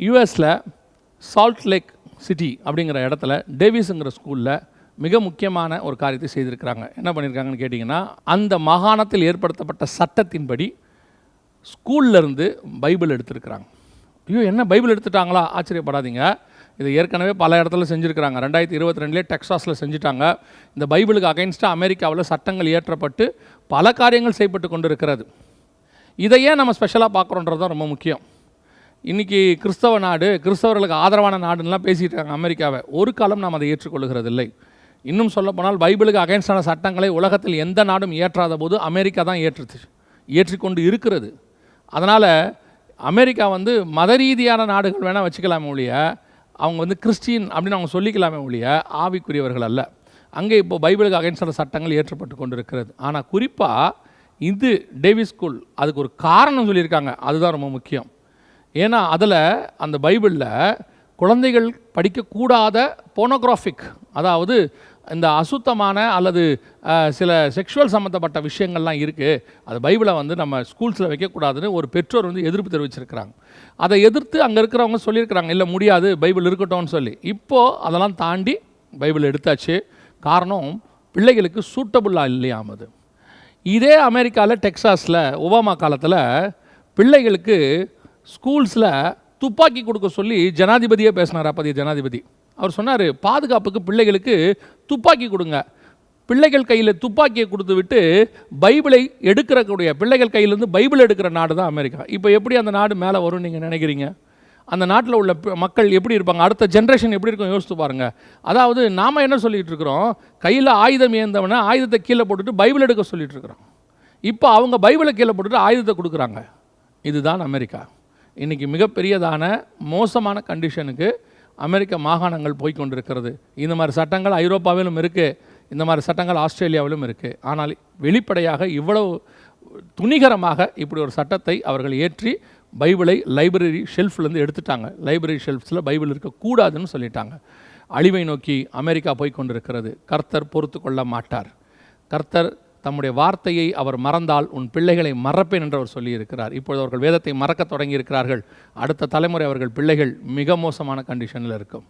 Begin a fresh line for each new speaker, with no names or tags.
யூஎஸில் Salt Lake city அப்படிங்கிற இடத்துல டேவிஸுங்கிற ஸ்கூலில் மிக முக்கியமான ஒரு காரியத்தை செய்திருக்கிறாங்க. என்ன பண்ணியிருக்காங்கன்னு கேட்டிங்கன்னா அந்த மாகாணத்தில் ஏற்படுத்தப்பட்ட சட்டத்தின்படி ஸ்கூல்லேருந்து பைபிள் எடுத்திருக்கிறாங்க. ஐயோ என்ன பைபிள் எடுத்துட்டாங்களா? ஆச்சரியப்படாதீங்க. இது ஏற்கனவே பல இடத்துல செஞ்சுருக்கிறாங்க. ரெண்டாயிரத்தி இருபத்தி ரெண்டுலேயே டெக்ஸாஸில் செஞ்சுட்டாங்க. இந்த பைபிளுக்கு அகைன்ஸ்டாக அமெரிக்காவில் சட்டங்கள் இயற்றப்பட்டு பல காரியங்கள் செய்யப்பட்டு கொண்டு இருக்கிறது இதையே நம்ம ஸ்பெஷலாக பார்க்குறோன்றது தான் ரொம்ப முக்கியம். இன்றைக்கி கிறிஸ்தவ நாடு கிறிஸ்தவர்களுக்கு ஆதரவான நாடுன்னெலாம் பேசிகிட்டு இருக்காங்க அமெரிக்காவை. ஒரு காலம் நாம் அதை ஏற்றுக்கொள்கிறதில்லை இன்னும் சொல்லப்போனால் பைபிளுக்கு அகைன்ஸ்டான சட்டங்களை உலகத்தில் எந்த நாடும் ஏற்றாத போது அமெரிக்கா தான் ஏற்றுச்சு ஏற்றிக்கொண்டு இருக்கிறது. அதனால் அமெரிக்கா வந்து மத ரீதியான நாடுகள் வேணால் வச்சுக்கலாமே ஒழிய அவங்க வந்து கிறிஸ்டின் அப்படின்னு அவங்க சொல்லிக்கலாமே ஒழிய ஆவிக்குரியவர்கள் அல்ல. அங்கே இப்போ பைபிளுக்கு அகைன்ஸ்டான சட்டங்கள் ஏற்றப்பட்டு கொண்டு இருக்கிறது ஆனால் குறிப்பாக இது டேவிஸ் ஸ்கூல் அதுக்கு ஒரு காரணம் சொல்லியிருக்காங்க. அதுதான் ரொம்ப முக்கியம். ஏன்னா அதில் அந்த பைபிளில் குழந்தைகள் படிக்கக்கூடாத போனோகிராஃபிக் அதாவது இந்த அசுத்தமான அல்லது சில செக்ஷுவல் சம்மந்தப்பட்ட விஷயங்கள்லாம் இருக்குது அது பைபிளை வந்து நம்ம ஸ்கூல்ஸில் வைக்கக்கூடாதுன்னு ஒரு பெற்றோர் வந்து எதிர்ப்பு தெரிவிச்சிருக்கிறாங்க. அதை எதிர்த்து அங்கே இருக்கிறவங்க சொல்லியிருக்கிறாங்க இல்லை முடியாது பைபிள் இருக்கட்டும்னு சொல்லி. இப்போது அதெல்லாம் தாண்டி பைபிள் எடுத்தாச்சு. காரணம் பிள்ளைகளுக்கு சூட்டபுளாக இல்லையாம் அது. இதே அமெரிக்காவில் டெக்ஸாஸில் ஒபாமா காலத்தில் பிள்ளைகளுக்கு ஸ்கூல்ஸில் துப்பாக்கி கொடுக்க சொல்லி ஜனாதிபதியே பேசினார் அப்போதைய ஜனாதிபதி. அவர் சொன்னார் பாதுகாப்புக்கு பிள்ளைகளுக்கு துப்பாக்கி கொடுங்க. பிள்ளைகள் கையில் துப்பாக்கியை கொடுத்து விட்டு பைபிளை எடுக்கிறக்கூடிய பிள்ளைகள் கையிலேருந்து பைபிள் எடுக்கிற நாடு தான் அமெரிக்கா. இப்போ எப்படி அந்த நாடு மேலே வரும்னு நீங்கள் நினைக்கிறீங்க? அந்த நாட்டில் உள்ள மக்கள் எப்படி இருப்பாங்க? அடுத்த ஜென்ரேஷன் எப்படி இருக்கும் யோசித்து பாருங்கள் அதாவது நாம் என்ன சொல்லிகிட்டு இருக்கிறோம்? கையில் ஆயுதம் ஏந்தவன ஆயுதத்தை கீழே போட்டுட்டு பைபிள் எடுக்க சொல்லிகிட்டு இருக்கிறோம். இப்போ அவங்க பைபிளை கீழே போட்டுட்டு ஆயுதத்தை கொடுக்குறாங்க. இதுதான் அமெரிக்கா. இன்றைக்கி மிகப்பெரியதான மோசமான கண்டிஷனுக்கு அமெரிக்க மாகாணங்கள் போய் கொண்டிருக்கிறது இந்த மாதிரி சட்டங்கள் ஐரோப்பாவிலும் இருக்குது இந்த மாதிரி சட்டங்கள் ஆஸ்திரேலியாவிலும் இருக்குது ஆனால் வெளிப்படையாக இவ்வளவு துணிகரமாக இப்படி ஒரு சட்டத்தை அவர்கள் ஏற்றி பைபிளை லைப்ரரி ஷெல்ஃப்லேருந்து எடுத்துட்டாங்க. லைப்ரரி ஷெல்ஃப்ஸில் பைபிள் இருக்கக்கூடாதுன்னு சொல்லிட்டாங்க. அழிவை நோக்கி அமெரிக்கா போய் கொண்டிருக்கிறது கர்த்தர் பொறுத்து கொள்ள மாட்டார். கர்த்தர் தம்முடைய வார்த்தையை அவர் மறந்தால் உன் பிள்ளைகளை மறப்பேன் என்று அவர் சொல்லியிருக்கிறார். இப்பொழுது அவர்கள் வேதத்தை மறக்க தொடங்கி இருக்கிறார்கள் அடுத்த தலைமுறை அவர்கள் பிள்ளைகள் மிக மோசமான கண்டிஷனில் இருக்கும்.